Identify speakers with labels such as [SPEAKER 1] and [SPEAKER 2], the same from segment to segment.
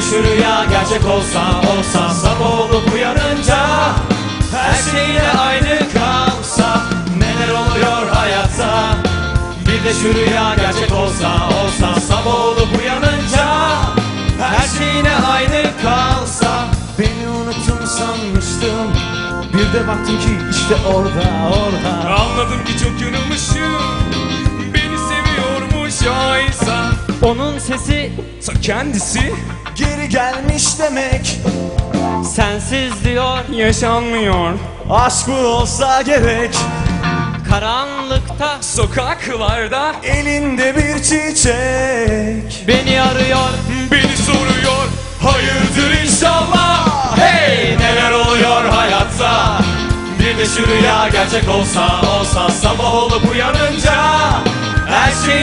[SPEAKER 1] şu rüya gerçek olsa olsa Sabah olup uyanınca Her şey yine aynı kalsa Neler oluyor hayatta? Bir de şu rüya gerçek olsa olsa Sabah olup uyanınca Her şey yine aynı kalsa.
[SPEAKER 2] Beni unuttun sanmıştım. Bir de baktım ki işte orada
[SPEAKER 1] orada.
[SPEAKER 3] Anladım ki çok yanılmışım Beni seviyormuş oysa
[SPEAKER 1] Onun sesi
[SPEAKER 3] Ta kendisi
[SPEAKER 2] Geri gelmiş demek.
[SPEAKER 1] Sensiz diyor.
[SPEAKER 3] Yaşanmıyor.
[SPEAKER 2] Aşk bu olsa gerek.
[SPEAKER 1] Karanlıkta
[SPEAKER 3] Sokaklarda
[SPEAKER 2] Elinde bir çiçek.
[SPEAKER 1] beni arıyor.
[SPEAKER 3] Beni soruyor.
[SPEAKER 2] Hayırdır inşallah?
[SPEAKER 1] Hey! Neler oluyor hayatta? Bir de şu rüya gerçek olsa olsa Sabah olup uyanınca Her şey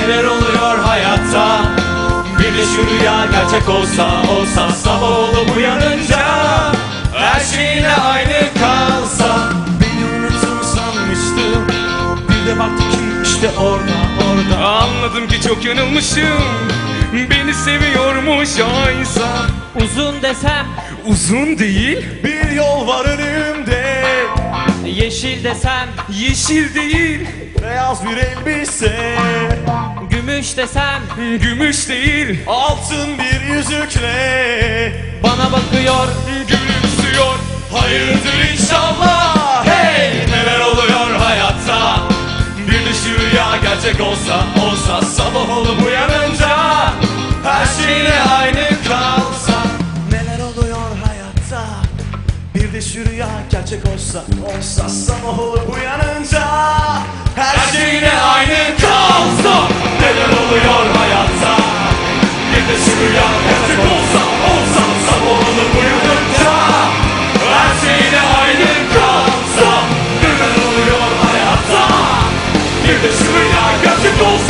[SPEAKER 1] Neler oluyor hayatta? Bir de şu rüya gerçek olsa olsa Sabah olup uyanınca Her şey yine aynı kalsa.
[SPEAKER 2] Beni unuttun sanmıştım Bir de baktım ki işte orada orada.
[SPEAKER 3] Anladım ki çok yanılmışım Beni seviyormuş oysa
[SPEAKER 1] Uzun desem.
[SPEAKER 3] Uzun değil.
[SPEAKER 2] Bir yol var önümde
[SPEAKER 1] yeşil desem
[SPEAKER 3] Yeşil değil.
[SPEAKER 2] Beyaz bir elbise.
[SPEAKER 1] Gümüş desem
[SPEAKER 3] Gümüş değil.
[SPEAKER 2] Altın bir yüzükle.
[SPEAKER 1] Bana bakıyor
[SPEAKER 3] Gülümsüyor.
[SPEAKER 2] Hayırdır
[SPEAKER 1] inşallah. Hey! Neler oluyor hayatta? Bir de şu rüya gerçek olsa Olsa sabah olup uyanınca Her şey yine
[SPEAKER 2] Pis rüya gerçek olsa Olsa sabah olur uyanınca
[SPEAKER 1] Her, şey şey Her şey yine aynı kalsa Neler oluyor hayatta? Bir de şu gerçek
[SPEAKER 3] olsa Olsa sabah olur uyanınca
[SPEAKER 1] Her şey yine aynı kalsa Neler oluyor hayatta?
[SPEAKER 3] Bir de şu gerçek olsa